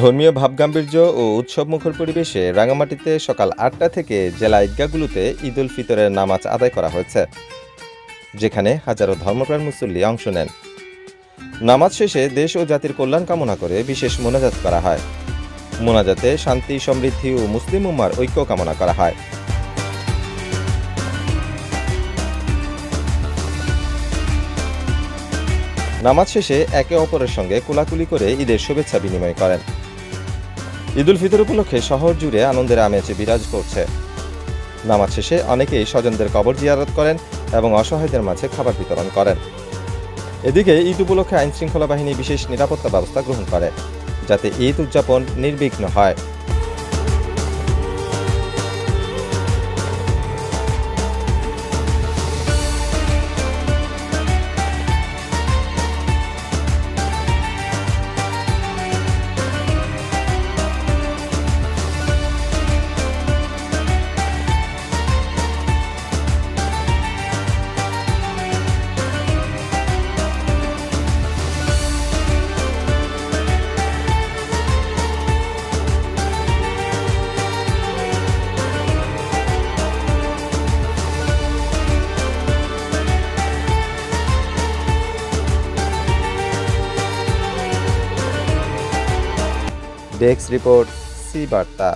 ধর্মীয় ভাবগাম্ভীর্য ও উৎসবমুখর পরিবেশে রাঙামাটিতে সকাল আটটা থেকে জেলা ঈদগাহগুলোতে ঈদ উল ফিতরের নামাজ আদায় করা হয়েছে, যেখানে হাজারো ধর্মপ্রাণ মুসল্লি অংশ নেন। নামাজ শেষে দেশ ও জাতির কল্যাণ কামনা করে বিশেষ মোনাজাত করা হয়। মোনাজাতে শান্তি, সমৃদ্ধি ও মুসলিম উম্মার ঐক্য কামনা করা হয়। নামাজ শেষে একে অপরের সঙ্গে কোলাকুলি করে ঈদের শুভেচ্ছা বিনিময় করেন। ঈদুল ফিতর উপলক্ষে শহর জুড়ে আনন্দের আমেজে বিরাজ করছে। নামাজ শেষে অনেকেই স্বজনদের কবর জিয়ারত করেন এবং অসহায়দের মাঝে খাবার বিতরণ করেন। এদিকে ঈদ উপলক্ষে আইনশৃঙ্খলা বাহিনী বিশেষ নিরাপত্তা ব্যবস্থা গ্রহণ করে, যাতে ঈদ উদযাপন নির্বিঘ্ন হয়। ডেস্ক রিপোর্ট সি বার্তা।